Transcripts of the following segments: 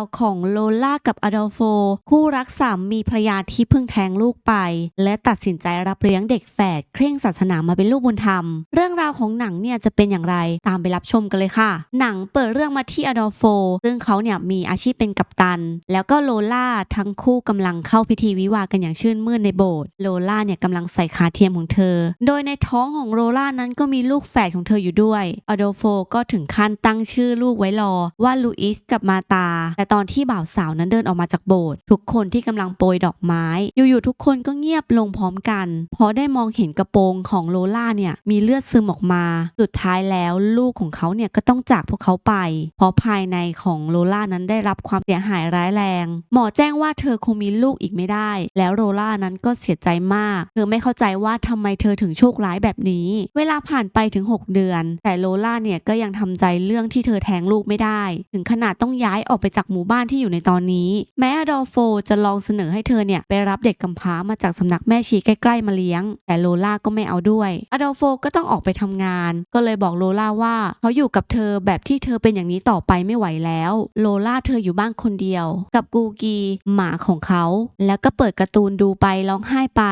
าวของโลล่ากับอดอลโฟ คู่รักสามมีภรรยาที่เพิ่งแท้งลูกไป และตัดสินใจรับเลี้ยงเด็กแฝดเคร่งศาสนามาเป็นลูกบุญธรรม เรื่องราวของหนังเนี่ยจะเป็นอย่างไรตามไปรับชมกันเลยค่ะ หนังเปิดเรื่องมาที่อดอลโฟ ซึ่งเขาเนี่ยมีอาชีพเป็นกัปตัน แล้วก็โลล่าทั้งคู่กำลังเข้าพิธีวิวากันอย่างชื่นมื่นในโบสถ์โลล่าเนี่ยกำลังใส่ขาเทียมของเธอ โดยในท้องของโลล่านั้นก็มีลูกแฝดของเธออยู่ด้วยอดอลโฟก็ถึงขั้นตั้งชื่อลูกไว้รอว่าลูอิสกับมาตา แต่ตอนที่บ่าวสาวนั้นเดินออกมาจากโบสถ์ทุกคนที่กำลังโปรยดอกไม้ อยู่ๆทุกคนก็เงียบลงพร้อมกันเพราะได้มองเห็นกระโปรงของโลล่าเนี่ยมีเลือดซึมออกมา สุดท้ายแล้วลูกของเขาเนี่ยก็ต้องจากพวกเขาไป เพราะภายในของโลล่านั้นได้รับความเสียหายร้ายแรง หมอแจ้งว่าเธอคงมีลูกอีกไม่ได้ แล้วโลล่านั้นก็เสียใจมาก เธอไม่เข้าใจว่าทำไมเธอถึงโชคร้ายแบบนี้ เวลาผ่านไปถึง 6 เดือน แต่โลล่าเนี่ยก็ยังทำใจเรื่องที่เธอแท้งลูกไม่ได้ ถึงขนาดต้องย้ายออกไปจากหมู่บ้านที่อยู่ในตอนนี้ แม้อดอลโฟจะลองเสนอให้เธอเนี่ยไปรับเด็กกำพร้ามาจากสำนักแม่ชีใกล้ๆมาเลี้ยง แต่โลล่าก็ไม่เอาด้วยอดอลโฟก็ต้องออกไปทำงาน ก็เลยบอกโลล่าว่าเขาอยู่กับเธอแบบที่เธอเป็นอย่างนี้ต่อไปไม่ไหวแล้ว โลล่าเธออยู่บ้านคนเดียว กับกูกีหมาของเขา แล้วก็เปิดการ์ตูนดูไปร้องไห้ไป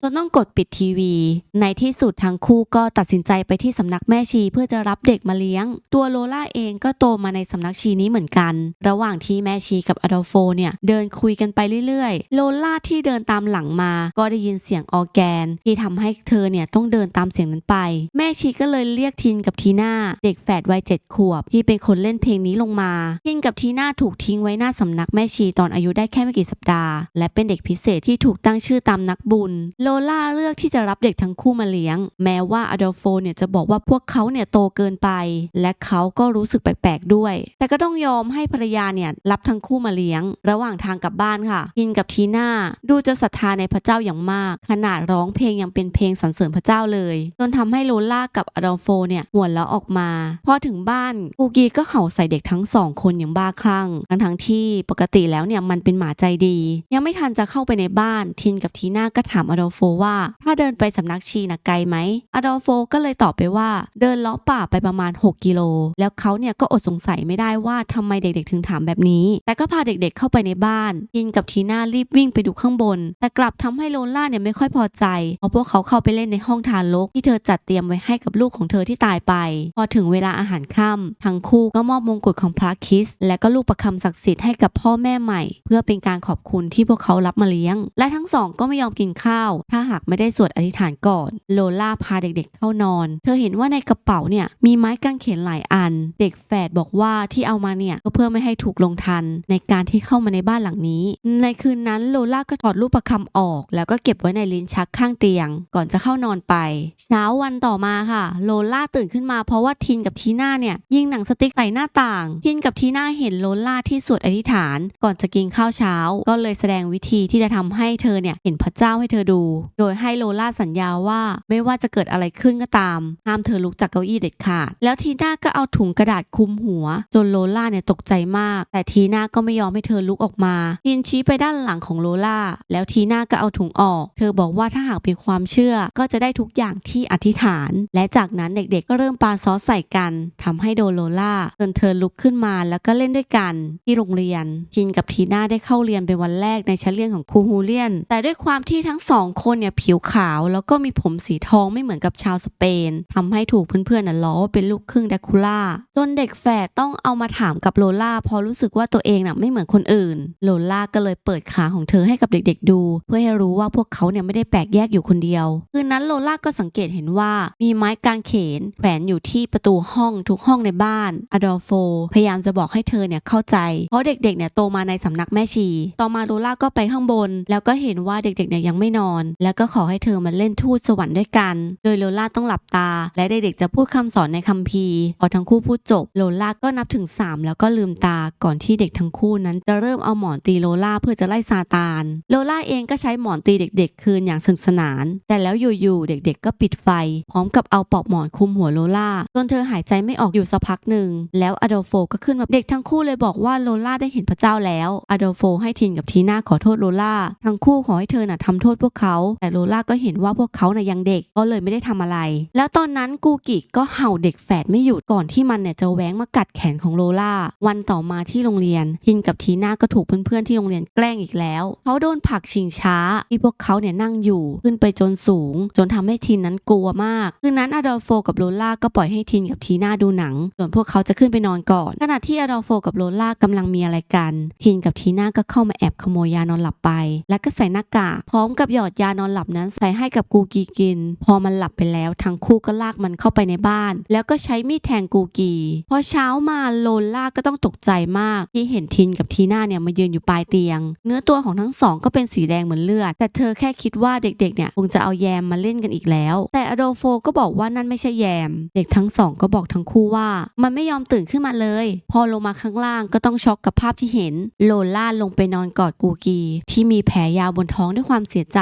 จนต้องกดปิดทีวี ในที่สุดทั้งคู่ก็ตัดสินใจไปที่สำนักแม่ชีเพื่อจะรับเด็กมาเลี้ยง ตัวโลล่าเองก็โตมาในสำนักชีนี้เหมือนกัน ระหว่างที่แม่ชีกับอดอลโฟเนี่ยเดินคุยกันไปเรื่อยๆ โลล่าที่เดินตามหลังมา ก็ได้ยินเสียงออแกน ที่ทำให้เธอเนี่ยต้องเดินตามเสียงนั้นไป แม่ชีก็เลยเรียกทินกับทีน่าเด็กแฝดวัยเจ็ดขวบ ที่เป็นคนเล่นเพลงนี้ลงมา ทินกับทีน่าถูกทิ้งไว้หน้าสำนักแม่ชีตอนอายุได้แค่ไม่กี่สัปดาห์ และเป็นเด็กพิเศษที่ถูกตั้งชื่อตามนักบุญ โลล่าเลือกที่จะรับเด็กทั้งคู่มาเลี้ยง แม้ว่าอดอลโฟเนี่ยจะบอกว่าพวกเขาเนี่ยโตเกินไป และเขาก็รู้สึกแปลกๆด้วย แต่ก็ต้องยอมให้ภรรยาเนี่ยรับทั้งคู่มาเลี้ยง ระหว่างทางกลับบ้านค่ะทินกับทีน่าดูจะศรัทธาในพระเจ้าอย่างมาก ขนาดร้องเพลงยังเป็นเพลงสรรเสริญพระเจ้าเลยจนทำให้โลล่ากับอดอลโฟเนี่ยหัวเราะออกมาพอถึงบ้านกูกีก็เห่าใส่เด็กทั้งสองคนอย่างบ้าคลั่งทั้งทั้งที่ปกติแล้วเนี่ยมันเป็นหมาใจดี ยังไม่ทันจะเข้าไปในบ้านทินกับทีน่าก็ถามอดอลโฟว่า ถ้าเดินไปสำนักชีนะไกลไหมอดอลโฟก็เลยตอบไปว่าเดินเลาะป่าไปประมาณ 6 กิโล แล้วเขาเนี่ยก็อดสงสัยไม่ได้ว่าทำไมเด็กๆถึงถามแบบนี้แต่ก็พาเด็กๆเข้าไปในบ้านทินกับทีน่ารีบวิ่งไปดูข้างบน แต่กลับทำให้โลล่าเนี่ยไม่ค่อยพอใจเพราะพวกเขาเข้าไปเล่นในห้องทานรกที่เธอจัดเตรียมไว้ให้กับลูกของเธอที่ตายไป พอถึงเวลาอาหารค่ำทั้งคู่ก็มอบมงกุฎของพระคิส และก็ลูกประคำศักดิ์สิทธิ์ให้กับพ่อแม่ใหม่ เพื่อเป็นการขอบคุณที่พวกเขารับมาเลี้ยง และทั้งสองก็ไม่ยอมกินข้าว ถ้าหากไม่ได้สวดอธิษฐานก่อน โลล่าพาเด็กๆเข้านอน เธอเห็นว่าในกระเป๋าเนี่ยมีไม้กางเขนหลายอัน เด็กแฝดบอกว่าที่เอามาเนี่ยก็เพื่อไม่ให้ถูกลงทนในการที่เข้ามาในบ้านหลังนี้ ในคืนนั้นโลล่าก็ถอดรูปประคำออก แล้วก็เก็บไว้ในลิ้นชักข้างเตียง ก่อนจะเข้านอนไป เช้าวันต่อมาค่ะ โลล่าตื่นขึ้นมาเพราะว่าทินกับทีน่าเนี่ยยิงหนังสติ๊กใส่หน้าต่าง ทินกับทีน่าเห็นโลล่าที่สวดอธิษฐาน ก่อนจะกินข้าวเช้า ก็เลยแสดงวิธีที่จะทำให้เธอเนี่ยเห็นพระเจ้าให้เธอดู โดยให้โลล่าสัญญาว่าไม่ว่าจะเกิดอะไรขึ้นก็ตามห้ามเธอลุกจากเก้าอี้เด็ดขาด แล้วทีน่าก็เอาถุงกระดาษคลุมหัว จนโลล่าเนี่ยตกใจมาก แต่ทีน่าก็ไม่ยอมให้เธอลุกออกมาทินชี้ไปด้านหลังของโลล่า แล้วทีน่าก็เอาถุงออก เธอบอกว่าถ้าหากมีความเชื่อก็จะได้ทุกอย่างที่อธิษฐาน และจากนั้นเด็กๆก็เริ่มปาซอสใส่กันทำให้โดโลล่าจนเธอลุกขึ้นมาแล้วก็เล่นด้วยกัน ที่โรงเรียนทินกับทีน่าได้เข้าเรียนเป็นวันแรกในชั้นเรียนของครูฮูเลียน แต่ด้วยความที่ทั้งสองคนเนี่ยผิวขาว แล้วก็มีผมสีทองไม่เหมือนกับชาวสเปนทำให้ถูกเพื่อนๆน่ะล้อว่าเป็นลูกครึ่งแดคูล่าจนเด็กแฝดต้องเอามาถามกับโลล่าพอรู้สึกว่าตัวเองน่ะไม่เหมือนคนอื่น โลล่าก็เลยเปิดขาของเธอให้กับเด็กๆดู เพื่อให้รู้ว่าพวกเขาเนี่ยไม่ได้แปลกแยกอยู่คนเดียว คืนนั้นโลล่าก็สังเกตเห็นว่ามีไม้กางเขนแขวนอยู่ที่ประตูห้องทุกห้องในบ้านอดอลโฟ พยายามจะบอกให้เธอเนี่ยเข้าใจ เพราะเด็กๆเนี่ยโตมาในสำนักแม่ชี ต่อมาโลล่าก็ไปข้างบน แล้วก็เห็นว่าเด็กๆเนี่ยยังไม่นอน แล้วก็ขอให้เธอมาเล่นทูตสวรรค์ด้วยกัน โดยโลล่าต้องหลับตา และเด็กๆจะพูดคำสอนในคัมภีร์พอทั้งคู่พูดจบโลล่าก็นับถึง 3 แล้วก็ลืมตาก่อนที่ที่เด็กทั้งคู่นั้นจะเริ่มเอาหมอนตีโลล่าเพื่อจะไล่ซาตาน โลล่าเองก็ใช้หมอนตีเด็กๆ คืนอย่างสนุกสนาน แต่แล้วอยู่ๆ เด็กๆ ก็ปิดไฟ พร้อมกับเอาปลอกหมอนคุมหัวโลล่าจนเธอหายใจไม่ออกอยู่สักพักหนึ่ง แล้วอโดโฟก็ขึ้นมาเด็กทั้งคู่เลยบอกว่าโลล่าได้เห็นพระเจ้าแล้วอโดโฟให้ทินกับทีน่าขอโทษโลล่าทั้งคู่ขอให้เธอน่ะทำโทษพวกเขา แต่โลล่าก็เห็นว่าพวกเขาน่ะยังเด็กก็เลยไม่ได้ทำอะไร แล้วตอนนั้นกูกิก็เห่าเด็กแฝดไม่หยุดก่อนที่มันเนี่ยจะแหวงมากัดแขนของโลล่าวันต่อมาที่โรงรงเรียนทินกับทีน่าก็ถูกเพื่อนๆที่โรงเรียนแกล้งอีกแล้วเขาโดนผักชิงช้า ที่พวกเขาเนี่ยนั่งอยู่ขึ้นไปจนสูง จนทำให้ทินนั้นกลัวมากคืนนั้นอดอลโฟกับโลล่าก็ปล่อยให้ทินกับทีน่าดูหนัง ส่วนพวกเขาจะขึ้นไปนอนก่อน ขณะที่อดอลโฟกับโลล่ากำลังมีอะไรกันทินกับทีน่าก็เข้ามาแอบขโมยยานอนหลับไป แล้วก็ใส่หน้ากากพร้อมกับหยอดยานอนหลับนั้นใส่ให้กับกูกีกิน พอมันหลับไปแล้วทั้งคู่ก็ลากมันเข้าไปในบ้าน แล้วก็ใช้มีดแทงกูกีพอเช้ามาโลล่าก็ต้องตกใจมากที่เห็นทินกับทีน่าเนี่ยมายืนอยู่ปลายเตียง เนื้อตัวของทั้งสองก็เป็นสีแดงเหมือนเลือด แต่เธอแค่คิดว่าเด็กๆเนี่ยคงจะเอาแยมมาเล่นกันอีกแล้ว แต่อโดโฟก็บอกว่านั่นไม่ใช่แยม เด็กทั้งสองก็บอกทั้งคู่ว่า มันไม่ยอมตื่นขึ้นมาเลย พอลงมาข้างล่างก็ต้องช็อกกับภาพที่เห็น โลล่าลงไปนอนกอดกูกี ที่มีแผลยาวบนท้องด้วยความเสียใจ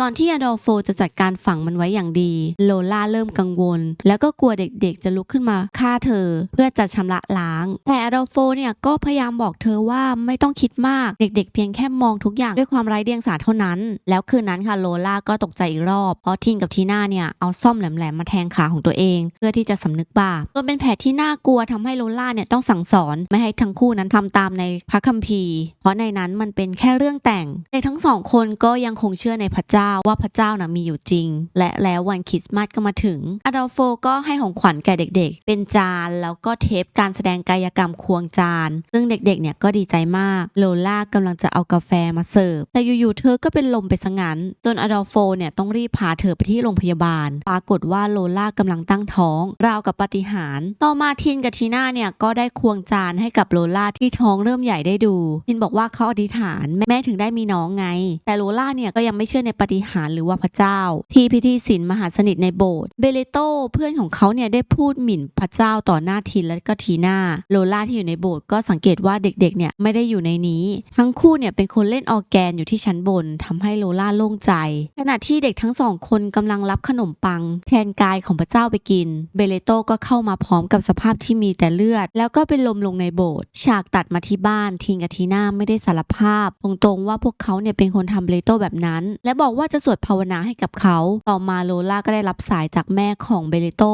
ก่อนที่อโดโฟจะจัดการฝังมันไว้อย่างดี โลล่าเริ่มกังวล แล้วก็กลัวเด็กๆ จะลุกขึ้นมาฆ่าเธอ เพื่อจะชำระล้าง แต่อโดโฟเนี่ยก็พยายามบอกเธอว่าไม่ต้องคิดมาก เด็กๆ เพียงแค่มองทุกอย่างด้วยความไร้เดียงสาเท่านั้น แล้วคืนนั้นค่ะโลล่าก็ตกใจอีกรอบ เพราะทินกับทีน่าเนี่ยเอาซ่อมแหลมๆมาแทงขาของตัวเอง เพื่อที่จะสำนึกบาปจนเป็นแผลที่น่ากลัวทำให้โลล่าเนี่ยต้องสั่งสอนไม่ให้ทั้งคู่นั้นทำตามในพระคัมภีร์ เพราะในนั้นมันเป็นแค่เรื่องแต่งเด็กทั้งสองคนก็ยังคงเชื่อในพระเจ้าว่าพระเจ้านะมีอยู่จริง และแล้ววันคริสต์มาสก็มาถึงอดอลโฟก็ให้ของขวัญแก่เด็กๆ เป็นจานแล้วก็เทปการแสดงกายกรรมควงจาน ซึ่งเด็กๆ เนี่ยก็ดีใจมาก โลล่ากำลังจะเอากาแฟมาเสิร์ฟ แต่อยู่ๆ เธอก็เป็นลมไปซะงั้น จนอดอลโฟเนี่ยต้องรีบพาเธอไปที่โรงพยาบาล ปรากฏว่าโลล่ากำลังตั้งท้อง ราวกับปาฏิหารย์ ต่อมาทินกับทีน่าเนี่ยก็ได้ควงจานให้กับโลล่าที่ท้องเริ่มใหญ่ได้ดู ทินบอกว่าเขาอธิษฐานแม่ถึงได้มีน้องไง แต่โลล่าเนี่ยก็ยังไม่เชื่อในปาฏิหารย์หรือว่าพระเจ้า ที่พิธีศีลมหาสนิทในโบสถ์ เบเลโตเพื่อนของเขาเนี่ยได้พูดหมิ่นพระเจ้าต่อหน้าทินและก็ทีน่า โลล่าที่อยู่ในโบสถ์ก็สังเกตว่าเด็กๆเนี่ยไม่ได้อยู่ในนี้ ทั้งคู่เนี่ยเป็นคนเล่นออแกนอยู่ที่ชั้นบนทำให้โลล่าโล่งใจ ขณะที่เด็กทั้งสองคนกำลังรับขนมปัง แทนกายของพระเจ้าไปกิน เบเลโตก็เข้ามาพร้อมกับสภาพที่มีแต่เลือด แล้วก็เป็นลมลงในโบสถ์ฉากตัดมาที่บ้านทิงกับทีน่าไม่ได้สารภาพ ตรงๆว่าพวกเขาเนี่ยเป็นคนทำเบเลโตแบบนั้น และบอกว่าจะสวดภาวนาให้กับเขาต่อมาโลล่าก็ได้รับสายจากแม่ของเบเลโต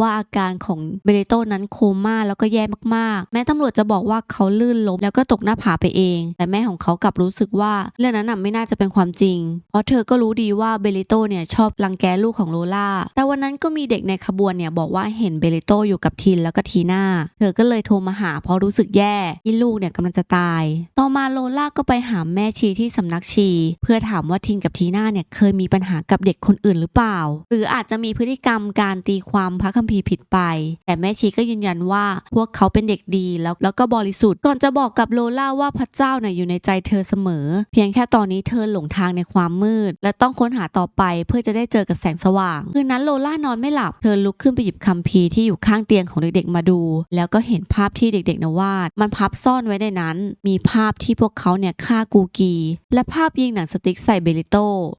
ว่าอาการของเบเลโตนั้นโคม่าแล้วก็แย่มากๆ แม้ตำรวจจะบอกว่าเขาลื่นล้มแล้วก็ตกหน้าผาไปเอง แต่แม่ของเขากลับรู้สึกว่าเรื่องนั้นน่ะไม่น่าจะเป็นความจริง เพราะเธอก็รู้ดีว่าเบเลโตเนี่ยชอบรังแกลูกของโลล่า แต่วันนั้นก็มีเด็กในขบวนเนี่ยบอกว่าเห็นเบเลโตอยู่กับทินแล้วก็ทีน่า เธอก็เลยโทรมาหาเพราะรู้สึกแย่ที่ลูกเนี่ยกำลังจะตาย ต่อมาโลล่าก็ไปหาแม่ชีที่สำนักชี เพื่อถามว่าทินกับทีน่าเนี่ยเคยมีปัญหากับเด็กคนอื่นหรือเปล่า หรืออาจจะมีพฤติกรรมการตีความพระคัมภีร์ผิดไป แต่แม่ชีก็ยืนยันว่าพวกเขาเป็นเด็กดีแล้วแล้วก็บริสุทธิ์ก่อนจะบอกกับโลล่าว่าพระเจ้าเนี่ยอยู่ในใจเธอเสมอ เพียงแค่ตอนนี้เธอหลงทางในความมืด และต้องค้นหาต่อไปเพื่อจะได้เจอกับแสงสว่าง คืนนั้นโลล่านอนไม่หลับ เธอลุกขึ้นไปหยิบคัมภีร์ที่อยู่ข้างเตียงของเด็กๆมาดู แล้วก็เห็นภาพที่เด็กๆนวาด มันพับซ่อนไว้ในนั้น มีภาพที่พวกเขาเนี่ยฆ่ากูกี และภาพยิงหนังสติ๊กใส่เบลิโต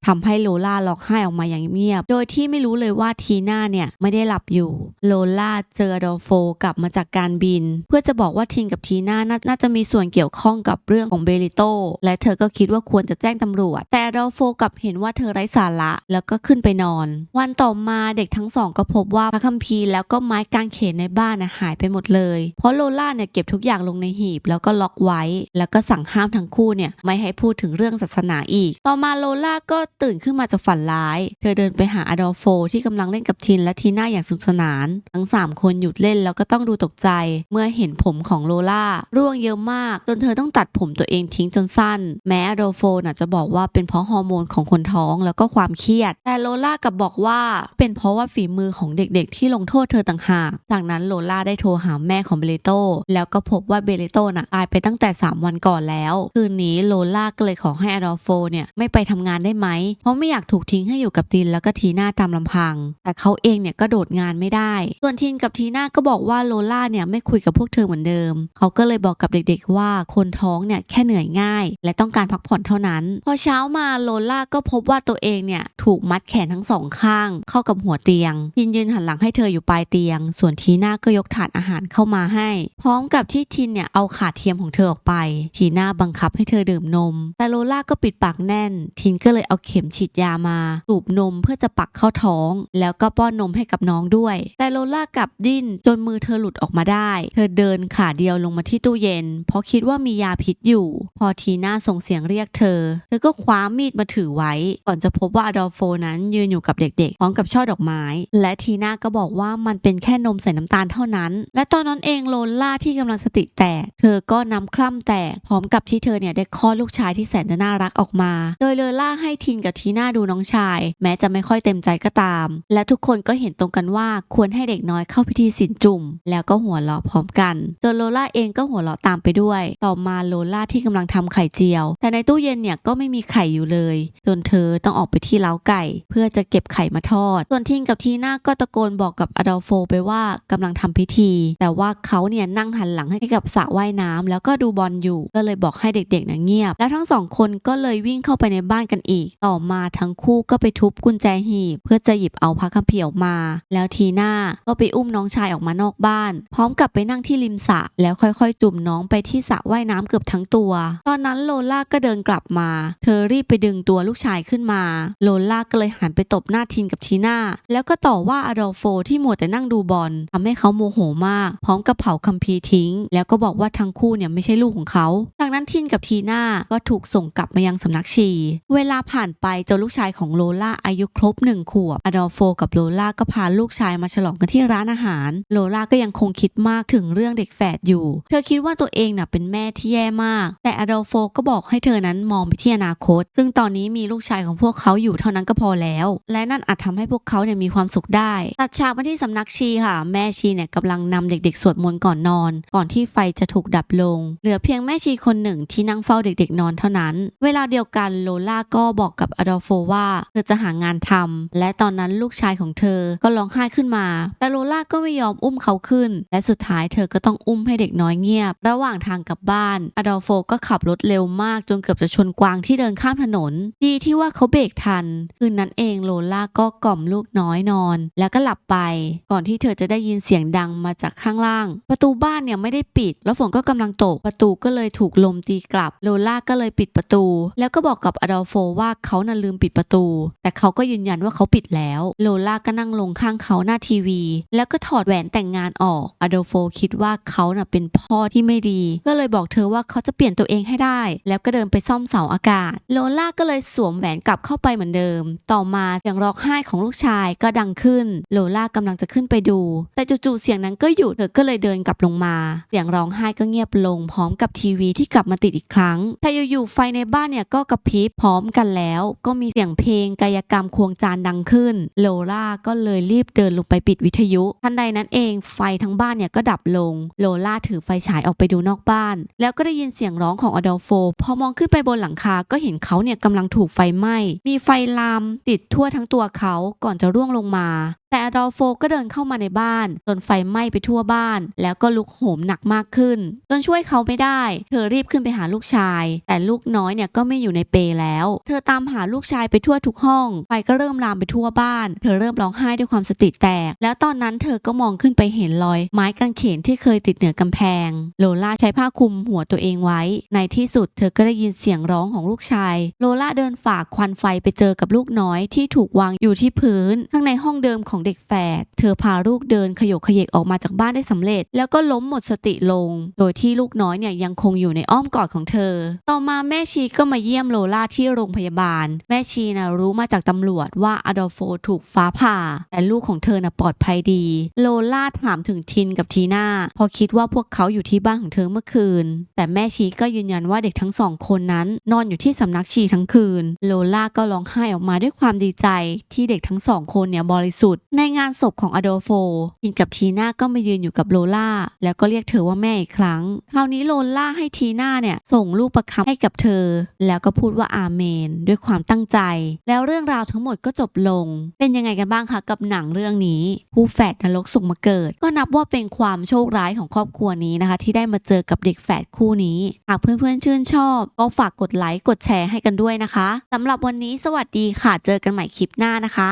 ทำให้โลล่าร้องไห้ออกมาอย่างเงียบ โดยที่ไม่รู้เลยว่าทีน่าเนี่ยไม่ได้หลับอยู่ โลล่าเจออดอโฟกลับมาจากการบิน เพื่อจะบอกว่าทินกับทีน่านน่าจะมีส่วนเกี่ยวข้องกับเรื่องของเบลิโตและเธอก็คิดว่าควรจะแจ้งตำรวจ แต่อดอลโฟกับเห็นว่าเธอไร้สาระแล้วก็ขึ้นไปนอน วันต่อมาเด็กทั้งสองก็พบว่าพระคัมภีร์แล้วก็ไม้กางเขนในบ้านนะหายไปหมดเลย เพราะโลล่าเนี่ยเก็บทุกอย่างลงในหีบ แล้วก็ล็อกไว้ แล้วก็สั่งห้ามทั้งคู่เนี่ยไม่ให้พูดถึงเรื่องศาสนาอีก ต่อมาโลล่าก็ตื่นขึ้นมาจากฝันร้าย เธอเดินไปหาอดอลโฟที่กำลังเล่นกับทินและทีน่าอย่างสนุกสนาน ทั้งสามคนหยุดเล่นแล้วก็ต้องดูตกใจ เมื่อเห็นผมของโลล่ารร่วงเยอะมาก จนเธอต้องตัดผมตัวเองทิ้งจนสั้น แม้อดโฟน่ะจะบอกว่าเป็นเพราะฮอร์โมนของคนท้องแล้วก็ความเครียด แต่โลล่ากับบอกว่าเป็นเพราะว่าฝีมือของเด็กๆ ที่ลงโทษเธอต่างหาก จากนั้นโลล่าได้โทรหาแม่ของเบเลโตแล้วก็พบว่าเบเลโตน่ะตายไปตั้งแต่ 3 วันก่อนแล้ว คืนนี้โลล่าก็เลยขอให้อดอโฟเนี่ยไม่ไปทำงานได้ไหม เพราะไม่อยากถูกทิ้งให้อยู่กับตินแล้วก็ทีน่าตามลำพัง แต่เขาเองเนี่ยก็โดดงานไม่ได้ ส่วนทินกับทีน่าก็บอกว่าโลล่าเนี่ยไม่คุยกับพวกเธอเหมือนเดิม เขาก็เลยบอกกับเด็กๆว่าคนท้องเนี่ยแค่เหนื่อยง่าย และต้องการพักผ่อนเท่านั้น พอเช้ามาโลล่าก็พบว่าตัวเองเนี่ยถูกมัดแขนทั้งสองข้าง เข้ากับหัวเตียงทินยืนหันหลังให้เธออยู่ปลายเตียง ส่วนทีน่าก็ยกถาดอาหารเข้ามาให้ พร้อมกับที่ทินเนี่ยเอาขาเทียมของเธอออกไป ทีน่าบังคับให้เธอดื่มนม แต่โลล่าก็ปิดปากแน่น ทินก็เลยเอาเข็มฉีดยามาสูบนมเพื่อจะปักเข้าท้อง แล้วก็ป้อนนมให้กับน้องด้วย แต่โลล่ากลับดิ้นจนมือเธอหลุดออกมาได้ เธอเดินขาเดียวลงมาที่ตู้เย็น เพราะคิดว่ามียาพิษอยู่ พอทีน่าส่งเสียงเรียกเธอ เธอก็คว้ามีดมาถือไว้ ก่อนจะพบว่าอดอลโฟนั้นยืนอยู่กับเด็กๆ พร้อมกับช่อดอกไม้ และทีน่าก็บอกว่ามันเป็นแค่นมใส่น้ำตาลเท่านั้น และตอนนั้นเองโลล่าที่กำลังสติแตก เธอก็น้ำคร่ำแตก พร้อมกับที่เธอเนี่ยได้คลอดลูกชายที่แสนจะน่ารักออกมา โดยโลล่าให้ทินกับทีน่าดูน้องชาย แม้จะไม่ค่อยเต็มใจก็ตาม และทุกคนก็เห็นตรงกันว่าควรให้เด็กน้อยเข้าพิธีสินจุ่ม แล้วก็หัวเราะพร้อมกันจนโลล่าเองก็หัวเราะตามไปด้วย ต่อมาโลล่าที่กำลังทำไข่เจียว แต่ในตู้เย็นเนี่ยก็ไม่มีไข่อยู่เลย จนเธอต้องออกไปที่เล้าไก่ เพื่อจะเก็บไข่มาทอด ส่วนทินกับทีน่าก็ตะโกนบอกกับอดอลโฟไปว่ากำลังทำพิธี แต่ว่าเขาเนี่ยนั่งหันหลังให้กับสระว่ายน้ำแล้วก็ดูบอลอยู่ ก็เลยบอกให้เด็กๆนะเงียบ แล้วทั้งสองคนก็เลยวิ่งเข้าไปในบ้านกันอีก ต่อมาทั้งคู่ก็ไปทุบกุญแจหีบ เพื่อจะหยิบเอาพระคัมภีร์ออกมา แล้วทีน่าก็ไปอุ้มน้องชายออกมานอกบ้าน พร้อมกับไปนั่งที่ริมสระแล้วค่อยๆ จุ่มน้องไปที่สระว่ายน้ำเกือบทั้งตัว ตอนนั้นโลล่าก็เดินกลับมา เธอรีบไปดึงตัวลูกชายขึ้นมา โลล่าก็เลยหันไปตบหน้าทินกับทีน่า แล้วก็ต่อว่าอดอลโฟที่มัวแต่นั่งดูบอลทำให้เขาโมโหมาก พร้อมกับเผาคัมภีร์ทิ้ง แล้วก็บอกว่าทั้งคู่เนี่ยไม่ใช่ลูกของเขา จากนั้นทินกับทีน่าก็ถูกส่งกลับมายังสำนักชี เวลาผ่านไปจนลูกชายของโลล่าอายุครบหนึ่งขวบอดอลโฟกับโลล่าก็พาลูกชายมาฉลองกันที่ร้านอาหาร โลล่าก็ยังคงคิดมากถึงเรื่องเด็กแฝดอยู่ เธอคิดว่าตัวเองน่ะเป็นแม่ที่แย่มาก แต่อดอลโฟก็บอกให้เธอนั้นมองไปที่อนาคต ซึ่งตอนนี้มีลูกชายของพวกเขาอยู่เท่านั้นก็พอแล้ว และนั่นอาจทำให้พวกเขาเนี่ยมีความสุขได้ตัดฉากมาที่สำนักชีค่ะ แม่ชีเนี่ยกำลังนำเด็กๆ สวดมนต์ก่อนนอน ก่อนที่ไฟจะถูกดับลง เหลือเพียงแม่ชีคนหนึ่งที่นั่งเฝ้าเด็กๆนอนเท่านั้น เวลาเดียวกันโลล่าก็บอกกับอดอลโฟว่าเธอจะหางานทำและตอนนั้นลูกชายของเธอก็ร้องไห้ขึ้นมา แต่โลล่าก็ไม่ยอมอุ้มเขาขึ้น และสุดท้ายเธอก็ต้องอุ้มให้เด็กน้อยเงียบ ระหว่างทางกลับบ้านอดอลโฟก็ขับรถเร็วมากจนเกือบจะชนกวางที่เดินข้ามถนน ดีที่ว่าเขาเบรกทัน คืนนั้นเองโลล่าก็กล่อมลูกน้อยนอน แล้วก็หลับไป ก่อนที่เธอจะได้ยินเสียงดังมาจากข้างล่าง ประตูบ้านเนี่ยไม่ได้ปิด แล้วฝนก็กำลังตกประตูก็เลยถูกลมตีกลับ โลล่าก็เลยปิดประตู แล้วก็บอกกับอดอลโฟว่าเขาน่ะลืมปิดประตู แต่เขาก็ยืนยันว่าเขาปิดแล้ว โลล่าก็นั่งลงข้างเขาหน้าทีวี แล้วก็ถอดแหวนแต่งงานออก อดอลโฟคิดว่าเขาน่ะเป็นพ่อที่ไม่ดี ก็เลยบอกเธอว่าเขาจะเปลี่ยนตัวเองให้ได้ แล้วก็เดินไปซ่อมเสาอากาศ โลล่าก็เลยสวมแหวนกลับเข้าไปเหมือนเดิม ต่อมาเสียงร้องไห้ของลูกชายก็ดังขึ้น โลล่ากำลังจะขึ้นไปดู แต่จู่ๆเสียงนั้นก็หยุด เธอก็เลยเดินกลับลงมา เสียงร้องไห้ก็เงียบลงพร้อมกับทีวีที่กลับมาติดอีกครั้ง แต่อยู่ๆไฟในบ้านเนี่ยก็กระพริบพร้อมกันแล้ว ก็มีเสียงเพลงกายกรรมควงจานดังขึ้น โลล่าก็เลยรีบเดินลงไปปิดวิทยุ ทันใดนั้นเองไฟทั้งบ้านเนี่ยก็ดับลง โลล่าถือไฟฉายออกไปดูนอกบ้าน แล้วก็ได้ยินเสียงร้องของอดอลโฟ พอมองขึ้นไปบนหลังคาก็เห็นเขาเนี่ยกำลังถูกไฟไหม้ มีไฟลามติดทั่วทั้งตัวเขาก่อนจะร่วงลงมา แต่อดอลโฟก็เดินเข้ามาในบ้านจนไฟไหม้ไปทั่วบ้าน แล้วก็ลุกโหมหนักมากขึ้น จนช่วยเขาไม่ได้ เธอรีบขึ้นไปหาลูกชาย แต่ลูกน้อยเนี่ยก็ไม่อยู่ในเปแล้ว เธอตามหาลูกชายไปทั่วทุกห้อง ไฟก็เริ่มลามไปทั่วบ้าน เธอเริ่มร้องไห้ด้วยความสติแตก แล้วตอนนั้นเธอก็มองขึ้นไปเห็นรอย ไม้กางเขนที่เคยติดเหนือกำแพง โลล่าใช้ผ้าคลุมหัวตัวเองไว้ ในที่สุดเธอก็ได้ยินเสียงร้องของลูกชาย โลล่าเดินฝ่าควันไฟไปเจอกับลูกน้อยที่ถูกวางอยู่ที่พื้น ข้างในห้องเดิมของเด็กแฝด เธอพาลูกเดินขยกขยเยกออกมาจากบ้านได้สำเร็จ แล้วก็ล้มหมดสติลง โดยที่ลูกน้อยเนี่ยยังคงอยู่ในอ้อมกอดของเธอ ต่อมาแม่ชีก็มาเยี่ยมโลล่าที่โรงพยาบาล แม่ชีนะรู้มาจากตำรวจว่าอดอลโฟถูกฟ้าผ่า แต่ลูกของเธอนะปลอดภัยดี โลล่าถามถึงทินกับทีน่าเพอคิดว่าพวกเขาอยู่ที่บ้านของเธอเมื่อคืน แต่แม่ชีก็ยืนยันว่าเด็กทั้งสองคนนั้น นอนอยู่ที่สำนักชีทั้งคืน โลล่าก็ร้องไห้ออกมาด้วยความดีใจที่เด็กทั้งสองคนเนี่ยบริสุทธิ์ในงานศพของอดโฟทินกับทีน่าก็มายืนอยู่กับโลล่า แล้วก็เรียกเธอว่าแม่อีกครั้ง คราวนี้โลล่าให้ทีน่าเนี่ยส่งลูกประคำให้กับเธอ แล้วก็พูดว่าอาเมน ด้วยความตั้งใจ แล้วเรื่องราวทั้งหมดก็จบลง เป็นยังไงกันบ้างคะกับหนังเรื่องนี้คู่แฝดนรกสุกมาเกิด ก็นับว่าเป็นความโชคร้ายของครอบครัวนี้นะคะ ที่ได้มาเจอกับเด็กแฝดคู่นี้หากเพื่อนๆชื่นชอบ ก็ฝากกดไลค์กดแชร์ให้กันด้วยนะคะสำหรับวันนี้สวัสดีค่ะเจอกันใหม่คลิปหน้านะคะ